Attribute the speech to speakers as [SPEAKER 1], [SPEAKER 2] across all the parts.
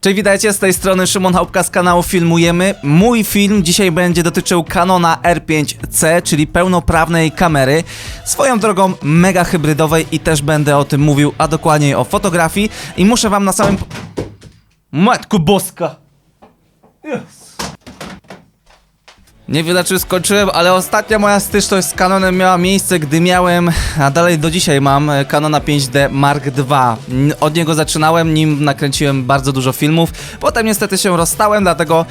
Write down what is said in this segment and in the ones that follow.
[SPEAKER 1] Cześć, witajcie, z tej strony Szymon Chałupka z kanału Filmujemy. Mój film dzisiaj będzie dotyczył Canona R5C, czyli pełnoprawnej kamery. Swoją drogą mega hybrydowej i też będę o tym mówił, a dokładniej o fotografii. I muszę wam na samym... Matku boska! Nie wiem, czym skończyłem, ale ostatnia moja styczność z Canonem miała miejsce, gdy miałem, a dalej do dzisiaj mam, e, Canona 5D Mark II. Od niego zaczynałem, nim nakręciłem bardzo dużo filmów. Potem niestety się rozstałem, dlatego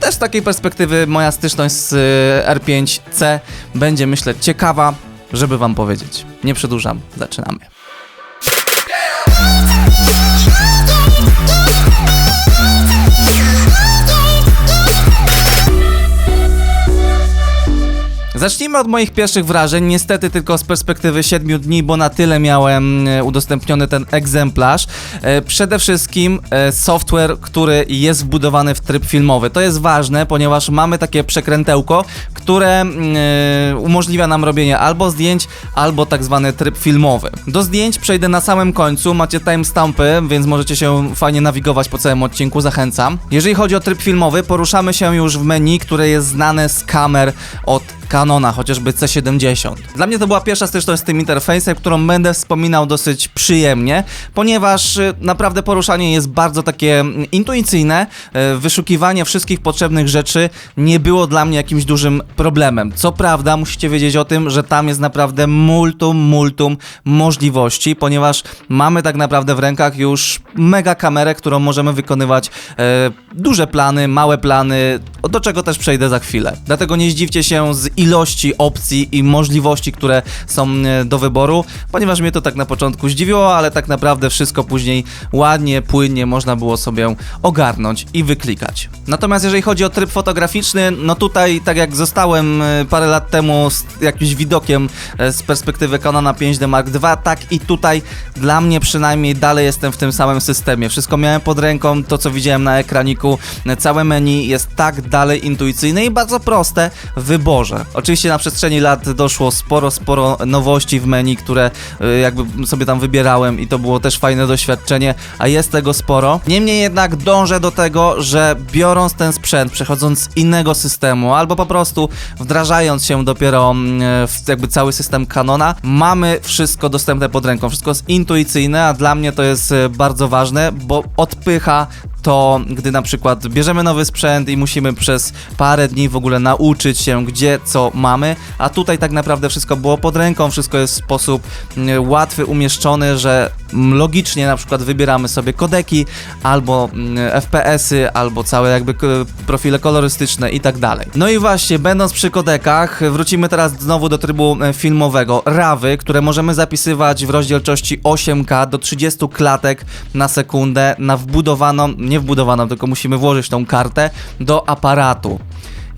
[SPEAKER 1] też z takiej perspektywy moja styczność z e, R5C będzie, myślę, ciekawa, żeby wam powiedzieć. Nie przedłużam, zaczynamy. Zacznijmy od moich pierwszych wrażeń, niestety tylko z perspektywy 7 dni, bo na tyle miałem e, udostępniony ten egzemplarz. E, Przede wszystkim e, software, który jest wbudowany w tryb filmowy. To jest ważne, ponieważ mamy takie przekrętełko, które mm, umożliwia nam robienie albo zdjęć, albo tak zwany tryb filmowy. Do zdjęć przejdę na samym końcu, macie timestampy, więc możecie się fajnie nawigować po całym odcinku, zachęcam. Jeżeli chodzi o tryb filmowy, poruszamy się już w menu, które jest znane z kamer od Canona, chociażby C70. Dla mnie to była pierwsza styczność z tym interfejsem, którą będę wspominał dosyć przyjemnie, ponieważ y, naprawdę poruszanie jest bardzo takie mm, intuicyjne. y, Wyszukiwanie wszystkich potrzebnych rzeczy nie było dla mnie jakimś dużym problemem. Co prawda, musicie wiedzieć o tym, że tam jest naprawdę multum, multum możliwości, ponieważ mamy tak naprawdę w rękach już mega kamerę, którą możemy wykonywać e, duże plany, małe plany, do czego też przejdę za chwilę. Dlatego nie zdziwcie się z ilości opcji i możliwości, które są e, do wyboru, ponieważ mnie to tak na początku zdziwiło, ale tak naprawdę wszystko później ładnie, płynnie można było sobie ogarnąć i wyklikać. Natomiast jeżeli chodzi o tryb fotograficzny, no tutaj tak jak zostałem e, parę lat temu z jakimś widokiem e, z perspektywy Canona 5D Mark II, tak i tutaj dla mnie przynajmniej dalej jestem w tym samym systemie. Wszystko miałem pod ręką, to co widziałem na ekraniku, całe menu jest tak dalej intuicyjne i bardzo proste w wyborze. Oczywiście na przestrzeni lat doszło sporo, sporo nowości w menu, które e, jakby sobie tam wybierałem i to było też fajne doświadczenie, a jest tego sporo. Niemniej jednak dążę do tego, że biorąc ten sprzęt, przechodząc z innego systemu, albo po prostu wdrażając się dopiero mm, w jakby cały system Canona, mamy wszystko dostępne pod ręką, wszystko jest intuicyjne, a dla mnie to jest e, bardzo ważne, bo odpycha to, gdy na przykład bierzemy nowy sprzęt i musimy przez parę dni w ogóle nauczyć się, gdzie co mamy, a tutaj tak naprawdę wszystko było pod ręką, wszystko jest w sposób mm, łatwy, umieszczony, że mm, logicznie na przykład wybieramy sobie kodeki, albo mm, FPS-y, albo całe jakby profile kolorystyczne i tak dalej. No i właśnie, będąc przy kodekach, wrócimy teraz znowu do trybu e, filmowego. RAWy, które możemy zapisywać w rozdzielczości 8K do 30 klatek na sekundę na wbudowaną, nie wbudowaną, tylko musimy włożyć tą kartę do aparatu.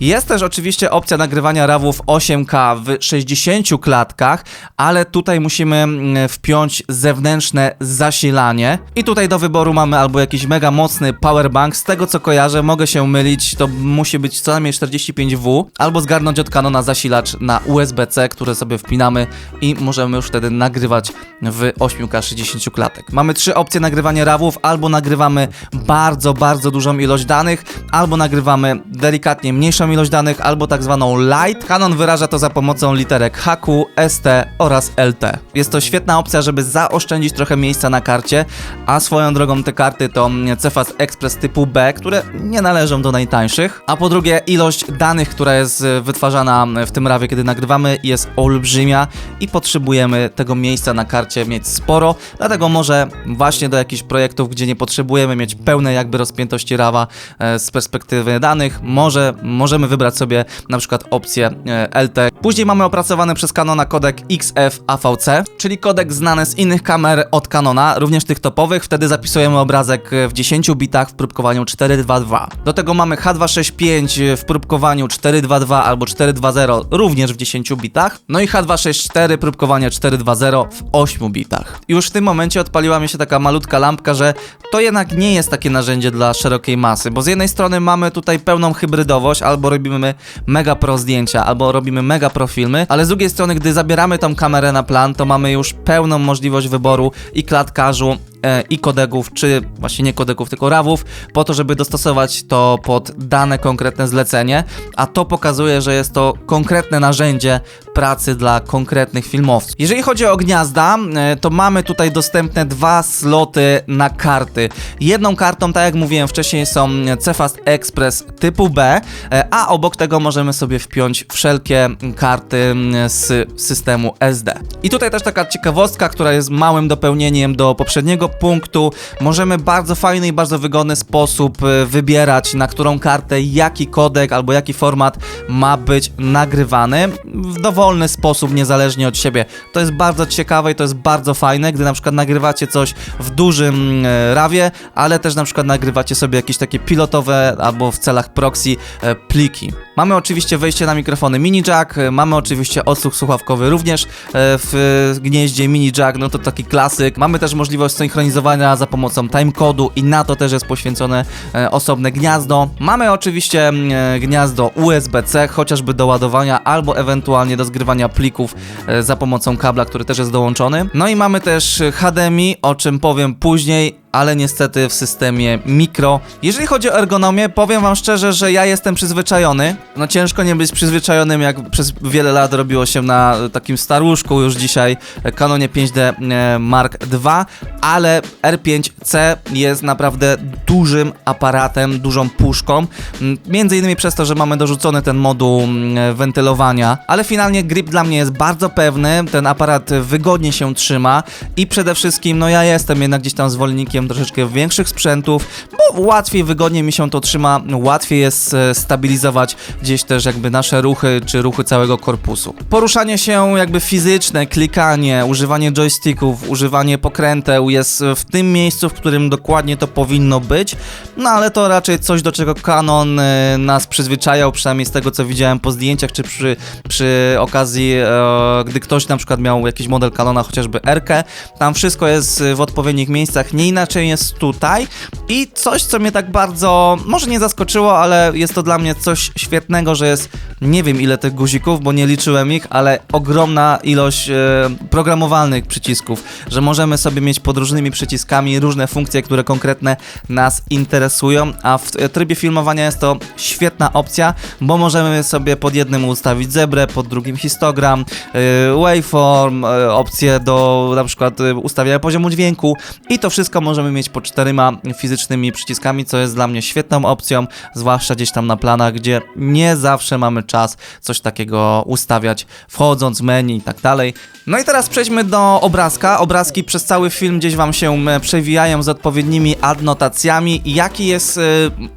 [SPEAKER 1] Jest też oczywiście opcja nagrywania RAWów 8K w 60 klatkach, ale tutaj musimy mm, wpiąć zewnętrzne zasilanie. I tutaj do wyboru mamy albo jakiś mega mocny powerbank, z tego co kojarzę, mogę się mylić, to musi być co najmniej 45W, albo zgarnąć od Canona zasilacz na USB-C, które sobie wpinamy i możemy już wtedy nagrywać w 8K 60 klatek. Mamy trzy opcje nagrywania RAWów, albo nagrywamy bardzo, bardzo dużą ilość danych, albo nagrywamy delikatnie mniejszą ilość danych, albo tak zwaną light. Canon wyraża to za pomocą literek HQ, ST oraz LT. Jest to świetna opcja, żeby zaoszczędzić trochę miejsca na karcie, a swoją drogą te karty to Cefas Express typu B, które nie należą do najtańszych, a po drugie ilość danych, która jest e, wytwarzana w tym rawie, kiedy nagrywamy jest olbrzymia i potrzebujemy tego miejsca na karcie mieć sporo, dlatego może właśnie do jakichś projektów, gdzie nie potrzebujemy mieć pełnej jakby rozpiętości rawa e, z perspektywy danych, może możemy wybrać sobie na przykład opcję e, LT. Później mamy opracowany przez Canona kodek XF AVC, czyli kodek znany z innych kamer od Canona, również tych topowych. Wtedy zapisujemy obrazek w 10 bitach w próbkowaniu 422. Do tego mamy H265 w próbkowaniu 422 albo 420 również w 10 bitach. No i H264 próbkowanie 420 w 8 bitach. Już w tym momencie odpaliła mi się taka malutka lampka, że to jednak nie jest takie narzędzie dla szerokiej masy, bo z jednej strony mamy tutaj pełną hybrydowość, albo robimy mega pro zdjęcia, albo robimy mega pro filmy, ale z drugiej strony, gdy zabieramy tą kamerę na plan, to mamy już pełną możliwość wyboru i klatkarzu, i kodegów, czy właśnie nie kodegów, tylko rawów, po to, żeby dostosować to pod dane konkretne zlecenie, a to pokazuje, że jest to konkretne narzędzie pracy dla konkretnych filmowców. Jeżeli chodzi o gniazda, e, to mamy tutaj dostępne dwa sloty na karty. Jedną kartą, tak jak mówiłem wcześniej, są Cefast Express typu B, e, a obok tego możemy sobie wpiąć wszelkie karty z systemu SD. I tutaj też taka ciekawostka, która jest małym dopełnieniem do poprzedniego punktu. Możemy bardzo fajny i bardzo wygodny sposób e, wybierać, na którą kartę, jaki kodek albo jaki format ma być nagrywany w dowolny sposób, niezależnie od siebie. To jest bardzo ciekawe i to jest bardzo fajne, gdy na przykład nagrywacie coś w dużym e, rawie, ale też na przykład nagrywacie sobie jakieś takie pilotowe albo w celach proxy e, pliki. Mamy oczywiście wejście na mikrofony mini jack, e, mamy oczywiście odsłuch słuchawkowy również e, w gnieździe mini jack, no to taki klasyk. Mamy też możliwość synchronizowania za pomocą timecodu i na to też jest poświęcone e, osobne gniazdo. Mamy oczywiście mm, e, gniazdo USB-C, chociażby do ładowania albo ewentualnie do zgrywania plików e, za pomocą kabla, który też jest dołączony. No i mamy też HDMI, o czym powiem później, ale niestety w systemie mikro. Jeżeli chodzi o ergonomię, powiem wam szczerze, że ja jestem przyzwyczajony. No ciężko nie być przyzwyczajonym, jak przez wiele lat robiło się na takim staruszku już dzisiaj e, Canonie 5D e, Mark II, ale R5C jest naprawdę dużym aparatem, dużą puszką. M, Między innymi przez to, że mamy dorzucony ten moduł mm, wentylowania, ale finalnie grip dla mnie jest bardzo pewny, ten aparat wygodnie się trzyma i przede wszystkim, no ja jestem jednak gdzieś tam zwolennikiem troszeczkę większych sprzętów, bo łatwiej, wygodniej mi się to trzyma, łatwiej jest e, stabilizować gdzieś też jakby nasze ruchy, czy ruchy całego korpusu. Poruszanie się jakby fizyczne, klikanie, używanie joysticków, używanie pokręteł jest w tym miejscu, w którym dokładnie to powinno być, no ale to raczej coś, do czego Canon e, nas przyzwyczajał, przynajmniej z tego, co widziałem po zdjęciach, czy przy, przy okazji, e, gdy ktoś na przykład miał jakiś model Canona, chociażby R, tam wszystko jest w odpowiednich miejscach, nie inaczej jest tutaj. I coś, co mnie tak bardzo, może nie zaskoczyło, ale jest to dla mnie coś świetnego, że jest, nie wiem ile tych guzików, bo nie liczyłem ich, ale ogromna ilość e, programowalnych przycisków, że możemy sobie mieć pod różnymi przyciskami różne funkcje, które konkretne nas interesują, a w e, trybie filmowania jest to świetna opcja, bo możemy sobie pod jednym ustawić zebrę, pod drugim histogram, e, waveform, opcje do na przykład ustawiania poziomu dźwięku i to wszystko możemy mieć pod czterema fizycznymi przyciskami, co jest dla mnie świetną opcją, zwłaszcza gdzieś tam na planach, gdzie nie zawsze mamy czas coś takiego ustawiać, wchodząc menu i tak dalej. No i teraz przejdźmy do obrazka. Obrazki przez cały film gdzieś wam się e, przewijają z odpowiednimi adnotacjami. Jaki jest e,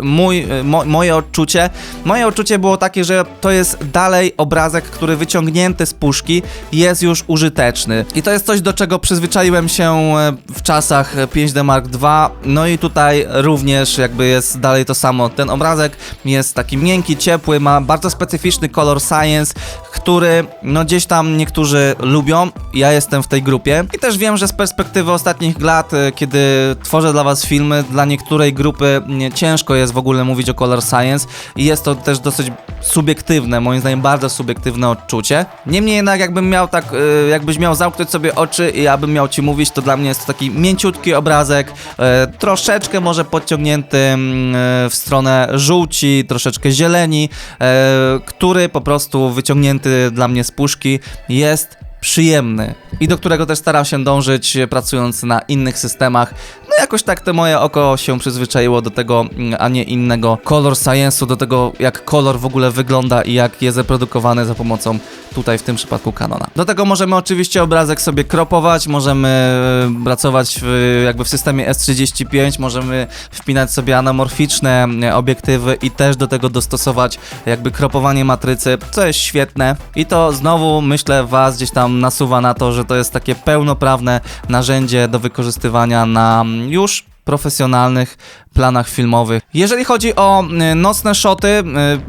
[SPEAKER 1] mój, e, mo, moje odczucie? Moje odczucie było takie, że to jest dalej obrazek, który wyciągnięty z puszki jest już użyteczny. I to jest coś, do czego przyzwyczaiłem się w czasach 5D Mark II. No i tutaj również jakby jest dalej to samo. Ten obrazek jest taki miękki, ciepły, ma bardzo specyficzny kolor science, który no gdzieś tam niektórzy lubią. Ja jestem w tej grupie. I też wiem, że z perspektywy ostatnich lat, e, kiedy tworzę dla was filmy, dla niektórej grupy ciężko jest w ogóle mówić o color science i jest to też dosyć subiektywne, moim zdaniem bardzo subiektywne odczucie. Niemniej jednak jakbym miał tak, e, jakbyś miał zamknąć sobie oczy i ja bym miał ci mówić, to dla mnie jest to taki mięciutki obrazek, e, troszeczkę może podciągnięty mm, e, w stronę żółci, troszeczkę zieleni, e, który po prostu wyciągnięty dla mnie z puszki jest przyjemny i do którego też staram się dążyć pracując na innych systemach. No jakoś tak to moje oko się przyzwyczaiło do tego, mm, a nie innego color science'u, do tego jak kolor w ogóle wygląda i jak jest reprodukowany za pomocą tutaj w tym przypadku Canona. Do tego możemy oczywiście obrazek sobie kropować, możemy e, pracować w, jakby w systemie S35, możemy wpinać sobie anamorficzne e, obiektywy i też do tego dostosować jakby kropowanie matrycy, co jest świetne i to znowu myślę was gdzieś tam nasuwa na to, że to jest takie pełnoprawne narzędzie do wykorzystywania na mm, już profesjonalnych planach filmowych. Jeżeli chodzi o y, nocne szoty,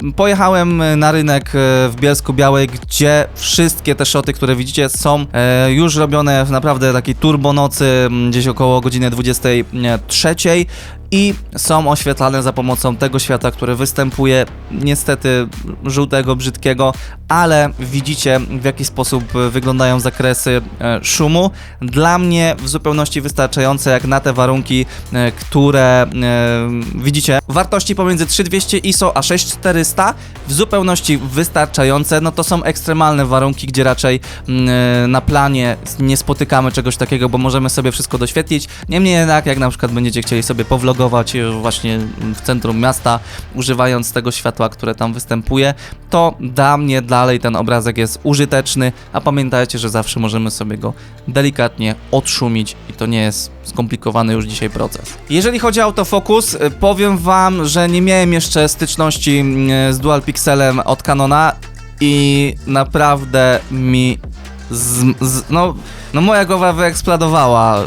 [SPEAKER 1] y, pojechałem y, na rynek w Bielsku Białej, gdzie wszystkie te szoty, które widzicie są już robione w naprawdę takiej turbonocy, mm, gdzieś około godziny 23 i są oświetlane za pomocą tego światła, które występuje, niestety żółtego, brzydkiego, ale widzicie w jaki sposób wyglądają zakresy e, szumu. Dla mnie w zupełności wystarczające jak na te warunki, e, które e, widzicie. Wartości pomiędzy 3200 ISO a 6400 w zupełności wystarczające. No to są ekstremalne warunki, gdzie raczej mm, na planie nie spotykamy czegoś takiego, bo możemy sobie wszystko doświetlić. Niemniej jednak, jak na przykład będziecie chcieli sobie powlogować e, właśnie w centrum miasta, używając tego światła, które tam występuje, to dla mnie dalej ten obrazek jest użyteczny, a pamiętajcie, że zawsze możemy sobie go delikatnie odszumić i to nie jest skomplikowany już dzisiaj proces. Jeżeli chodzi o autofokus, y, powiem wam, że nie miałem jeszcze styczności mm, z Dual Pixelem od Canona i naprawdę mi z, z, no, no moja głowa wyeksplodowała.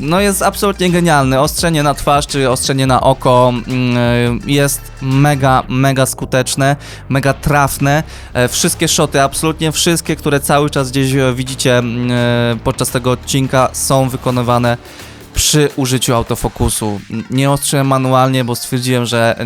[SPEAKER 1] No jest absolutnie genialny. Ostrzenie na twarz czy ostrzenie na oko mm, jest mega, mega skuteczne, mega trafne. E, Wszystkie szoty, absolutnie wszystkie, które cały czas gdzieś e, widzicie mm, e, podczas tego odcinka są wykonywane przy użyciu autofokusu. Nie ostrzyłem manualnie, bo stwierdziłem, że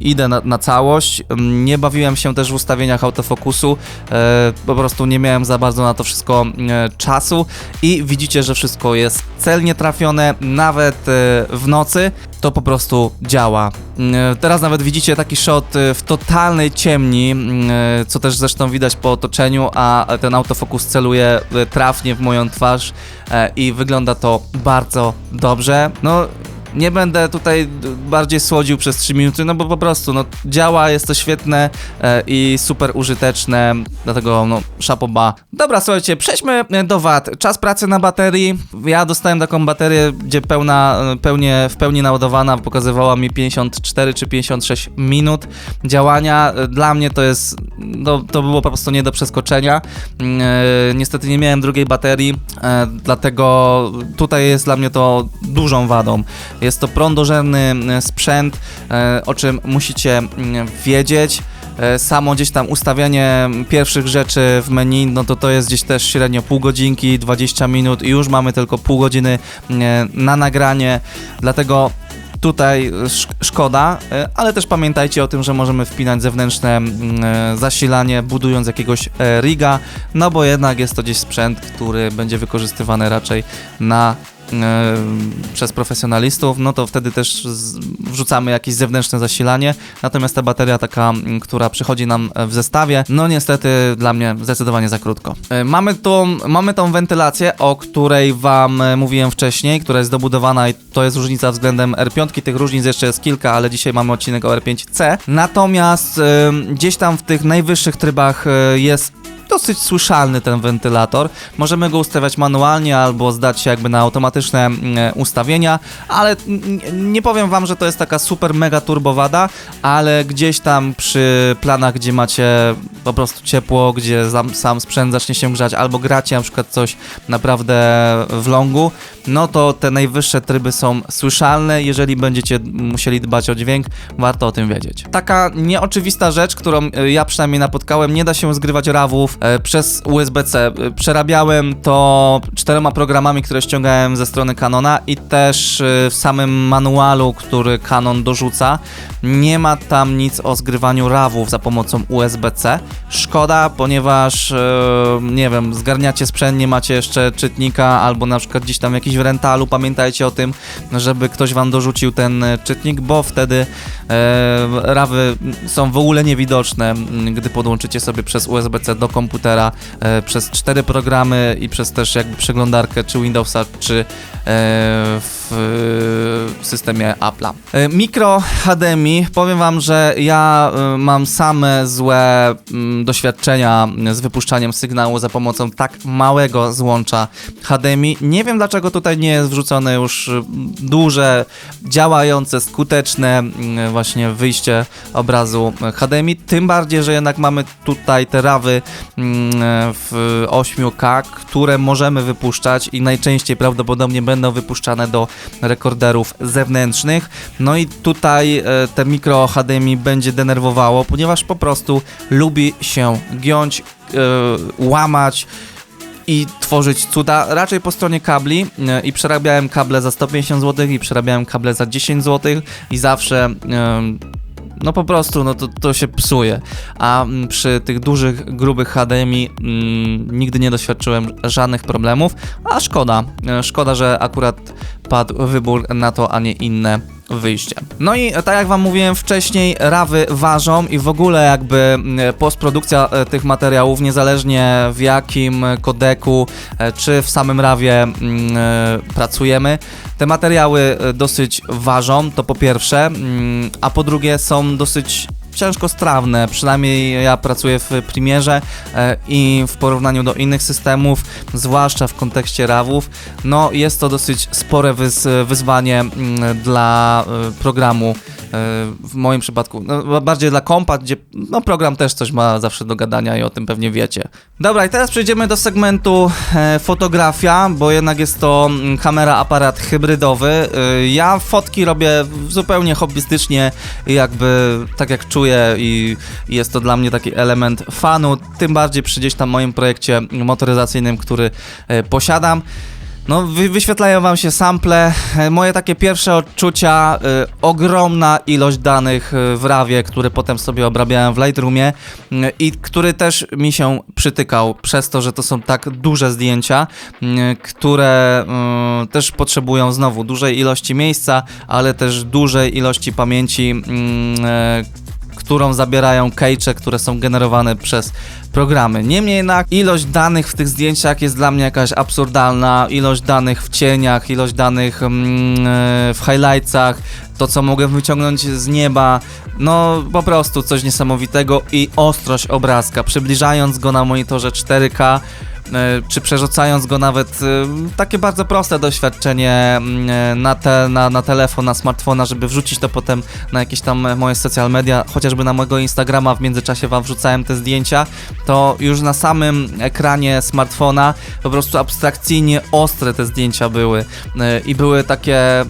[SPEAKER 1] idę na, na całość. Nie bawiłem się też w ustawieniach autofokusu, e, po prostu nie miałem za bardzo na to wszystko e, czasu i widzicie, że wszystko jest celnie trafione, nawet e, w nocy. To po prostu działa. Mm, Teraz nawet widzicie taki shot e, w totalnej ciemni, mm, co też zresztą widać po otoczeniu, a ten autofokus celuje e, trafnie w moją twarz e, i wygląda to bardzo dobrze. No, nie będę tutaj bardziej słodził przez 3 minuty, no bo po prostu no, działa, jest to świetne e, i super użyteczne, dlatego no szapoba. Dobra, słuchajcie, przejdźmy e, do wad. Czas pracy na baterii. Ja dostałem taką baterię, gdzie pełna, e, pełnie, w pełni naładowana pokazywała mi 54 czy 56 minut działania. Dla mnie to jest, no, to było po prostu nie do przeskoczenia. Mm, Niestety nie miałem drugiej baterii, dlatego tutaj jest dla mnie to dużą wadą. Jest to prądożerny e, sprzęt, e, o czym musicie mm, wiedzieć. E, Samo gdzieś tam ustawianie pierwszych rzeczy w menu, no to to jest gdzieś też średnio pół godzinki, 20 minut i już mamy tylko pół godziny mm, na nagranie, dlatego tutaj sz- szkoda, ale też pamiętajcie o tym, że możemy wpinać zewnętrzne mm, zasilanie, budując jakiegoś riga, no bo jednak jest to gdzieś sprzęt, który będzie wykorzystywany raczej na przez profesjonalistów, no to wtedy też wrzucamy jakieś zewnętrzne zasilanie. Natomiast ta bateria taka, m, która przychodzi nam e, w zestawie, no niestety dla mnie zdecydowanie za krótko. E, Mamy tą, mamy tą wentylację, o której wam e, mówiłem wcześniej, która jest dobudowana i to jest różnica względem R5. Tych różnic jeszcze jest kilka, ale dzisiaj mamy odcinek o R5C. Natomiast e, gdzieś tam w tych najwyższych trybach e, jest dosyć słyszalny ten wentylator. Możemy go ustawiać manualnie albo zdać się jakby na automatyczne mm, ustawienia, ale nie powiem wam, że to jest taka super mega turbowada, ale gdzieś tam przy planach, gdzie macie po prostu ciepło, gdzie sam, sprzęt zacznie się grzać, albo gracie na przykład coś naprawdę w longu, no to te najwyższe tryby są słyszalne. Jeżeli będziecie musieli dbać o dźwięk, warto o tym wiedzieć. Taka nieoczywista rzecz, którą e, ja przynajmniej napotkałem, nie da się zgrywać rawów e, przez USB-C. E, Przerabiałem to czterema programami, które ściągałem ze strony Canona i też e, w samym manualu, który Canon dorzuca, nie ma tam nic o zgrywaniu rawów za pomocą USB-C. Szkoda, ponieważ e, nie wiem, zgarniacie sprzęt, nie macie jeszcze czytnika albo na przykład gdzieś tam jakiś w rentalu, pamiętajcie o tym, żeby ktoś wam dorzucił ten e, czytnik, bo wtedy e, rawy są w ogóle niewidoczne, gdy podłączycie sobie przez USB-C do komputera, e, przez cztery programy i przez też jakby przeglądarkę czy Windowsa, czy w e, systemie Apple'a. E, Mikro HDMI, powiem wam, że ja e, mam same złe mm, doświadczenia z wypuszczaniem sygnału za pomocą tak małego złącza HDMI. Nie wiem dlaczego tutaj nie jest wrzucone już duże, działające, skuteczne mm, właśnie wyjście obrazu HDMI, tym bardziej, że jednak mamy tutaj te rawy mm, w 8K, które możemy wypuszczać i najczęściej prawdopodobnie będą wypuszczane do rekorderów zewnętrznych. No i tutaj e, te mikro HDMI będzie denerwowało, ponieważ po prostu lubi się giąć, e, łamać i tworzyć cuda raczej po stronie kabli e, i przerabiałem kable za 150 zł i przerabiałem kable za 10 zł i zawsze no po prostu no to, to się psuje. A mm, przy tych dużych, grubych HDMI mm, nigdy nie doświadczyłem żadnych problemów, a szkoda. E, Szkoda, że akurat padł wybór na to, a nie inne wyjście. No i tak jak wam mówiłem wcześniej, rawy ważą i w ogóle jakby postprodukcja e, tych materiałów, niezależnie w jakim kodeku e, czy w samym rawie e, pracujemy, te materiały e, dosyć ważą, to po pierwsze, a po drugie są dosyć ciężko strawne, przynajmniej ja pracuję w Premierze e, i w porównaniu do innych systemów, zwłaszcza w kontekście RAWów, no jest to dosyć spore wyz- wyzwanie mm, dla e, programu. W moim przypadku, no, bardziej dla kompa, gdzie no, program też coś ma zawsze do gadania i o tym pewnie wiecie. Dobra, i teraz przejdziemy do segmentu e, fotografia, bo jednak jest to mm, kamera, aparat hybrydowy. E, ja fotki robię zupełnie hobbystycznie, jakby tak jak czuję i jest to dla mnie taki element fanu, tym bardziej przy gdzieś tam moim projekcie motoryzacyjnym, który e, posiadam. No, wy, wyświetlają wam się sample. E, Moje takie pierwsze odczucia, e, ogromna ilość danych e, w rawie, które potem sobie obrabiałem w Lightroomie mm, i który też mi się przytykał przez to, że to są tak duże zdjęcia, mm, które mm, też potrzebują znowu dużej ilości miejsca, ale też dużej ilości pamięci, e, którą zabierają cache, które są generowane przez programy. Niemniej jednak ilość danych w tych zdjęciach jest dla mnie jakaś absurdalna, ilość danych w cieniach, ilość danych mm, e, w highlightsach, to co mogę wyciągnąć z nieba, no po prostu coś niesamowitego i ostrość obrazka, przybliżając go na monitorze 4K, e, czy przerzucając go nawet e, takie bardzo proste doświadczenie mm, e, na, te, na, na telefon, na smartfona, żeby wrzucić to potem na jakieś tam e, moje social media, chociażby na mojego Instagrama w międzyczasie wam wrzucałem te zdjęcia, to już na samym ekranie smartfona po prostu abstrakcyjnie ostre te zdjęcia były e, i były takie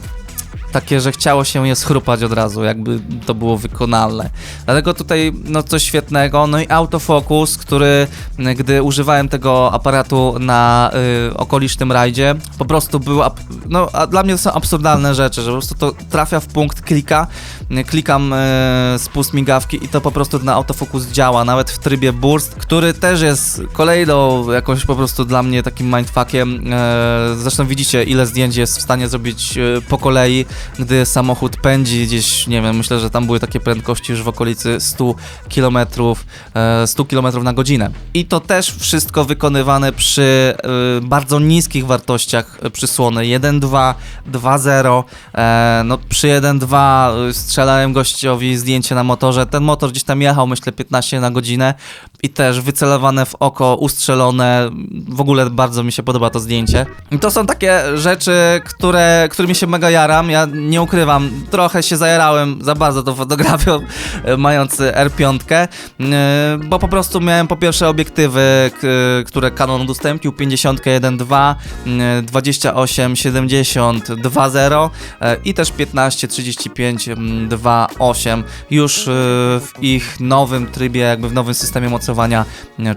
[SPEAKER 1] takie, że chciało się je schrupać od razu, jakby to było wykonalne. Dlatego tutaj no coś świetnego, no i autofokus, który y, gdy używałem tego aparatu na y, okolicznym rajdzie, po prostu był, no a dla mnie to są absurdalne rzeczy, że po prostu to trafia w punkt klika, y, klikam y, spust migawki i to po prostu ten autofokus działa, nawet w trybie burst, który też jest kolejną jakąś po prostu dla mnie takim mindfuckiem, e, zresztą widzicie ile zdjęć jest w stanie zrobić e, po kolei, gdy samochód pędzi gdzieś, nie wiem, myślę, że tam były takie prędkości już w okolicy 100 km, e, 100 km na godzinę. I to też wszystko wykonywane przy e, bardzo niskich wartościach e, przysłony 1.2, 2.0. E, no przy 1.2 strzelałem gościowi zdjęcie na motorze. Ten motor gdzieś tam jechał, myślę, 15 na godzinę i też wycelowane w oko, ustrzelone. W ogóle bardzo mi się podoba to zdjęcie. I to są takie rzeczy, które, którymi się mega jaram. Ja nie ukrywam, trochę się zajarałem za bardzo tą fotografią, mając R5, e, bo po prostu miałem po pierwsze obiektywy, które Canon udostępnił, 50 1.2, e, 28 70 2.0 e, i też 15 35 mm, 2.8 już e, w ich nowym trybie, jakby w nowym systemie mocowania,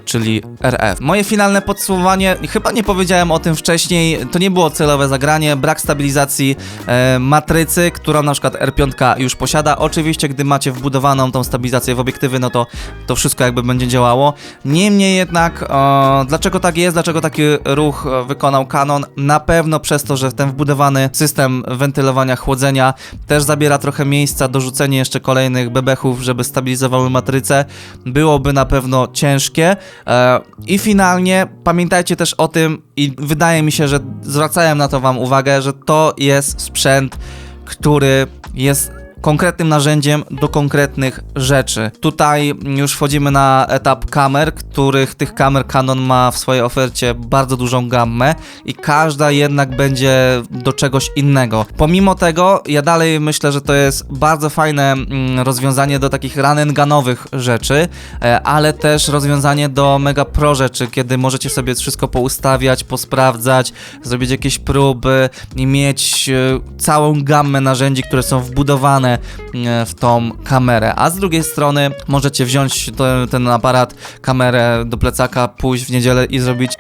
[SPEAKER 1] czyli RF. Moje finalne podsumowanie, chyba nie powiedziałem o tym wcześniej, to nie było celowe zagranie, brak stabilizacji e, matrycy, którą na przykład R5 już posiada. Oczywiście, gdy macie wbudowaną tą stabilizację w obiektywy, no to to wszystko jakby będzie działało. Niemniej jednak, e, dlaczego tak jest, dlaczego taki ruch wykonał Canon? Na pewno przez to, że ten wbudowany system wentylowania, chłodzenia też zabiera trochę miejsca, dorzucenie jeszcze kolejnych bebechów, żeby stabilizowały matrycę, byłoby na pewno ciężkie. E, I finalnie pamiętajcie też o tym, i wydaje mi się, że zwracałem na to Wam uwagę, że to jest sprzęt, który jest konkretnym narzędziem do konkretnych rzeczy. Tutaj już wchodzimy na etap kamer, których tych kamer Canon ma w swojej ofercie bardzo dużą gammę i każda jednak będzie do czegoś innego. Pomimo tego, ja dalej myślę, że to jest bardzo fajne mm, rozwiązanie do takich run and gunowych rzeczy, e, ale też rozwiązanie do mega pro rzeczy, kiedy możecie sobie wszystko poustawiać, posprawdzać, zrobić jakieś próby i mieć e, całą gammę narzędzi, które są wbudowane e, w tą kamerę. A z drugiej strony możecie wziąć to, ten aparat, kamerę do plecaka, pójść w niedzielę i zrobić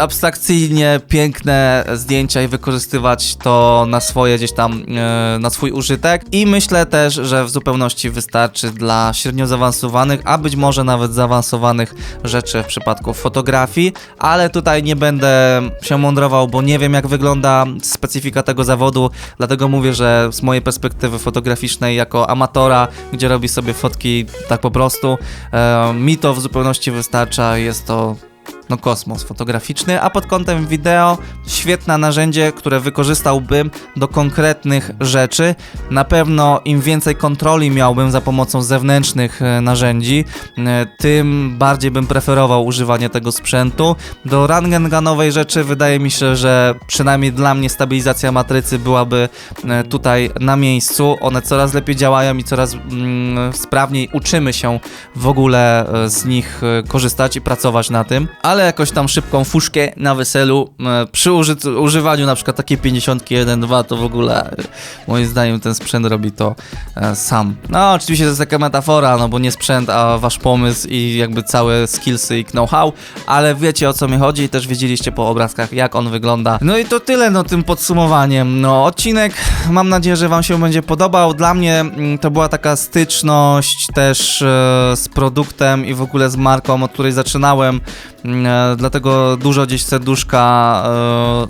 [SPEAKER 1] abstrakcyjnie piękne zdjęcia i wykorzystywać to na swoje gdzieś tam, e, na swój użytek. I myślę też, że w zupełności wystarczy dla średnio zaawansowanych, a być może nawet zaawansowanych rzeczy w przypadku fotografii, ale tutaj nie będę się mądrował, bo nie wiem jak wygląda specyfika tego zawodu, dlatego mówię, że z mojej perspektywy fotograficznej jako amatora, gdzie robi sobie fotki tak po prostu, e, mi to w zupełności wystarcza, jest to no kosmos fotograficzny, a pod kątem wideo świetne narzędzie, które wykorzystałbym do konkretnych rzeczy. Na pewno im więcej kontroli miałbym za pomocą zewnętrznych e, narzędzi, e, tym bardziej bym preferował używanie tego sprzętu. Do rentgenowej rzeczy wydaje mi się, że przynajmniej dla mnie stabilizacja matrycy byłaby e, tutaj na miejscu. One coraz lepiej działają i coraz mm, sprawniej uczymy się w ogóle z nich korzystać i pracować na tym, ale jakoś tam szybką fuszkę na weselu e, przy uży- używaniu na przykład takiej 51.2 to w ogóle e, moim zdaniem ten sprzęt robi to e, sam. No oczywiście to jest taka metafora, no bo nie sprzęt, a wasz pomysł i jakby całe skillsy i know-how, ale wiecie o co mi chodzi i też wiedzieliście po obrazkach jak on wygląda. No i to tyle no tym podsumowaniem. No odcinek mam nadzieję, że wam się będzie podobał. Dla mnie mm, to była taka styczność też z produktem i w ogóle z marką, od której zaczynałem. E, Dlatego dużo gdzieś serduszka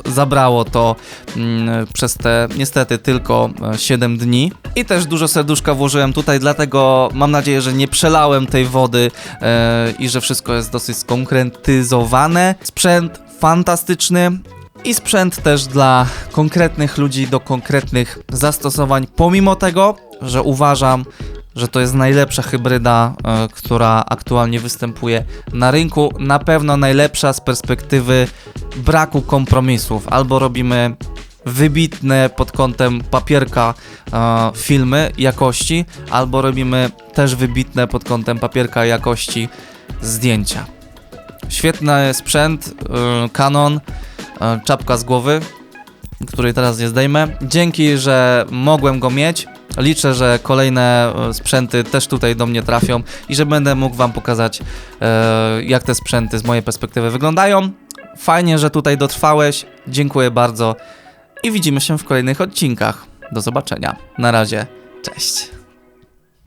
[SPEAKER 1] e, zabrało to mm, przez te niestety tylko e, 7 dni. I też dużo serduszka włożyłem tutaj, dlatego mam nadzieję, że nie przelałem tej wody e, i że wszystko jest dosyć skonkretyzowane. Sprzęt fantastyczny. I sprzęt też dla konkretnych ludzi do konkretnych zastosowań, pomimo tego, że uważam, że to jest najlepsza hybryda, e, która aktualnie występuje na rynku. Na pewno najlepsza z perspektywy braku kompromisów. Albo robimy wybitne pod kątem papierka e, filmy jakości, albo robimy też wybitne pod kątem papierka jakości zdjęcia. Świetny sprzęt, e, Canon, czapka z głowy, której teraz nie zdejmę. Dzięki, że mogłem go mieć. Liczę, że kolejne e, sprzęty też tutaj do mnie trafią i że będę mógł Wam pokazać, e, jak te sprzęty z mojej perspektywy wyglądają. Fajnie, że tutaj dotrwałeś. Dziękuję bardzo i widzimy się w kolejnych odcinkach. Do zobaczenia. Na razie. Cześć.